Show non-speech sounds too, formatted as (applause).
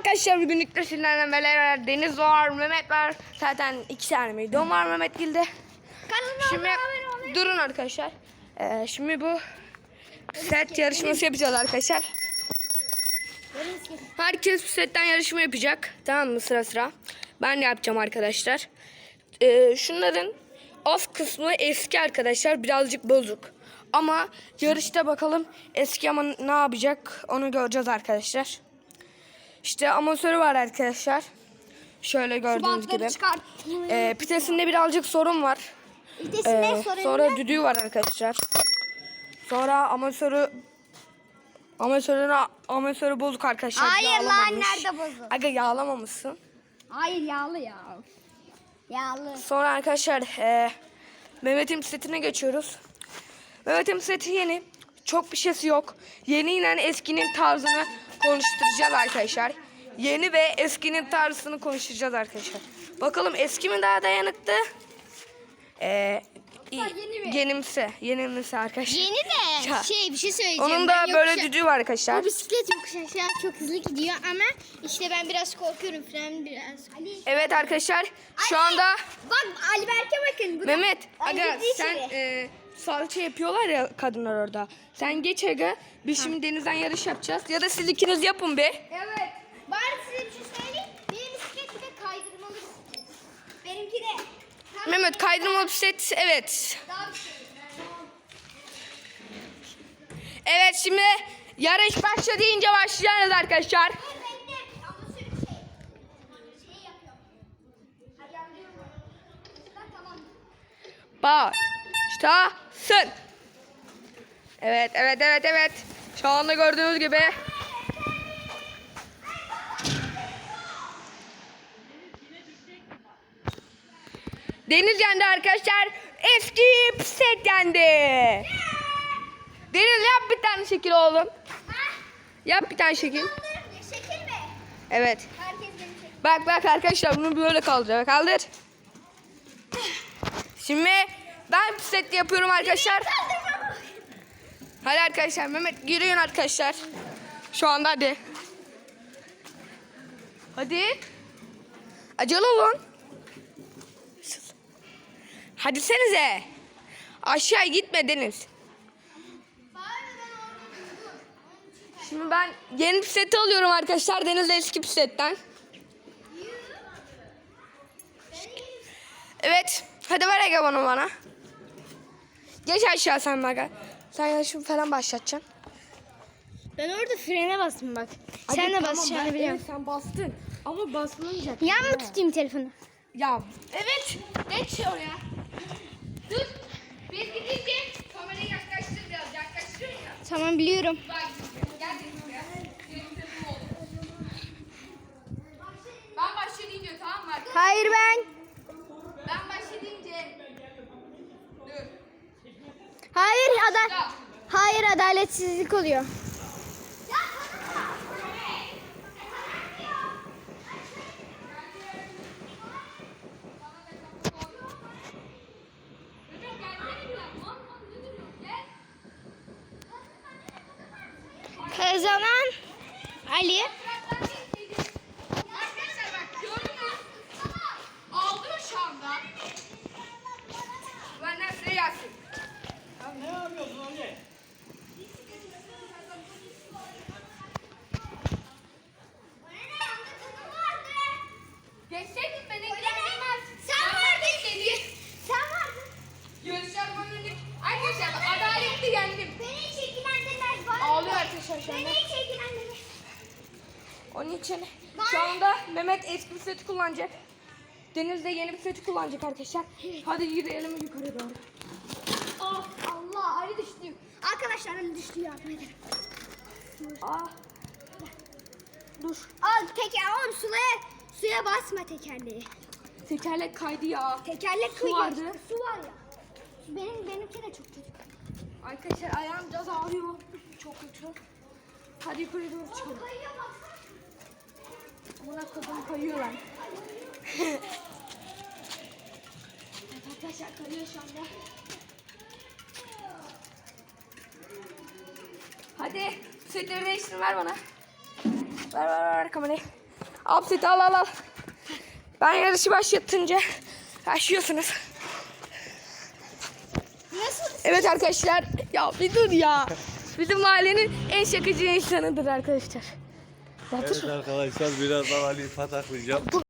arkadaşlar bugünlük de sizlerle beraber Deniz var, Mehmet var. Zaten iki tane videom var Mehmet Gil'de. Kanalıma Şimdi durun arkadaşlar. Ee, şimdi bu set yarışması yapacağız arkadaşlar. Herkes bu setten yarışma yapacak. Tamam mı sıra sıra. Ben de yapacağım arkadaşlar. Ee, şunların off kısmı eski arkadaşlar. Birazcık bozuk. Ama yarışta bakalım eski ama ne yapacak onu göreceğiz arkadaşlar. İşte amatörü var arkadaşlar. Şöyle gördüğünüz gibi. Ee, pitesinde birazcık sorun var. Vitesinde Ee, sorun sonra düdüğü var arkadaşlar. Sonra amatörü amatörünü amatörü bozuk arkadaşlar. Hayır lan, nerede bozuk? Aga yağlamamışsın. Hayır yağlı ya. Yağlı. Sonra arkadaşlar e, Mehmet'in setine geçiyoruz. Mehmet'in seti yeni. Çok bir şeysi yok. Yeni inen eskinin tarzını konuşturacağız arkadaşlar. Yeni ve eskinin tarzını konuşacağız arkadaşlar. Bakalım eski mi daha dayanıklı? Ee, yeni yenimse, yenimse arkadaşlar. Yeni de (laughs) Ya. şey bir şey söyleyeceğim. Onun da Ben böyle yokuşa- düdüğü var arkadaşlar. Bu bisiklet yokuş aşağı çok hızlı gidiyor ama işte ben biraz korkuyorum fren biraz. Evet arkadaşlar şu anda Bak Ali Berk'e bakın. Bu da- Mehmet Ali aga girdi sen içeri. e, salça yapıyorlar ya kadınlar orada. Sen geç aga. Biz şimdi denizden yarış yapacağız. Ya da siz ikiniz yapın be. Evet. Bari size bir şey söyleyeyim. Benim bisiklet bir de kaydırmalı bisiklet. Benimki de. Tam Mehmet kaydırmalı set evet. Daha bir şey. Evet şimdi yarış başla deyince başlayacağız arkadaşlar. Şey. Bak, Başlasın. Evet evet evet evet. Şu anda gördüğünüz gibi. Deniz yendi arkadaşlar. Eski set yendi. Deniz yap bir tane şekil oğlum. Yap bir tane şekil. Bunların şekil mi? Evet. Bak bak arkadaşlar bunu böyle kaldıracak. Kaldır. Şimdi ben set yapıyorum arkadaşlar. Hadi arkadaşlar Mehmet giriyorsun arkadaşlar. Şu anda hadi. Hadi. Acele olun. Hadi senize. Aşağı gitme Deniz. Şimdi ben yeni bir seti alıyorum arkadaşlar. Deniz'le eski bir setten. Evet. Hadi ver Ege bana. Geç aşağı sen Maga. Sen yarışımı falan başlatacaksın. Ben orada frene bastım bak. Sen de basacağını biliyorum. sen bastın. Ama basmayacak. Yan mı tutayım telefonu? Ya evet. Geç oraya. Dur. Biz gidince kamerayı yaklaştır biraz. Yaklaştır ya. Tamam biliyorum. Bak gel buraya. Benim telefonum oldu. Ben başlayayım diyor tamam mı? arkadaşlar? Hayır ben. Ben başlayayım deyince. Dur. Hayır ada. Hayır adaletsizlik oluyor. Kazanan Ali. Arkadaşlar bak gördünüz. Aldım şu anda. Benden size gelsin. Geçseydin beni ilgilenmez. Sen vardın. Sen vardın. Bölümlük. Arkadaşlar bak, adaletli yendim. Beni hiç ilgilendirmez. Bana Ağlıyor arkadaşlar şu Beni anda. ilgilendirmez. Onun için şu anda Mehmet eski bir seti kullanacak. Deniz de yeni bir seti kullanacak arkadaşlar. Hadi yürüyelim yukarı doğru. Oh Allah Ali düştü. Arkadaşlar Ali düştü ya. Aa. Dur. Al teker oğlum suya suya basma tekerleği. Tekerlek kaydı ya. Tekerlek Su kıyıyor. vardı. Su var ya. Benim benimki de çok kötü. Arkadaşlar ayağım biraz ağrıyor. Çok kötü. Hadi yukarı doğru çıkalım. Kayıyor baksana. Buna kadın kayıyor lan. evet arkadaşlar kayıyor şu anda. Hadi setleri değiştirin ver bana. Ver ver ver kamerayı. Upset al al al. Ben yarışı başlatınca başlıyorsunuz. Evet arkadaşlar. Ya bir dur ya. Bizim mahallenin en şakacı insanıdır arkadaşlar. Dur. Evet arkadaşlar birazdan Ali'yi pataklayacağım.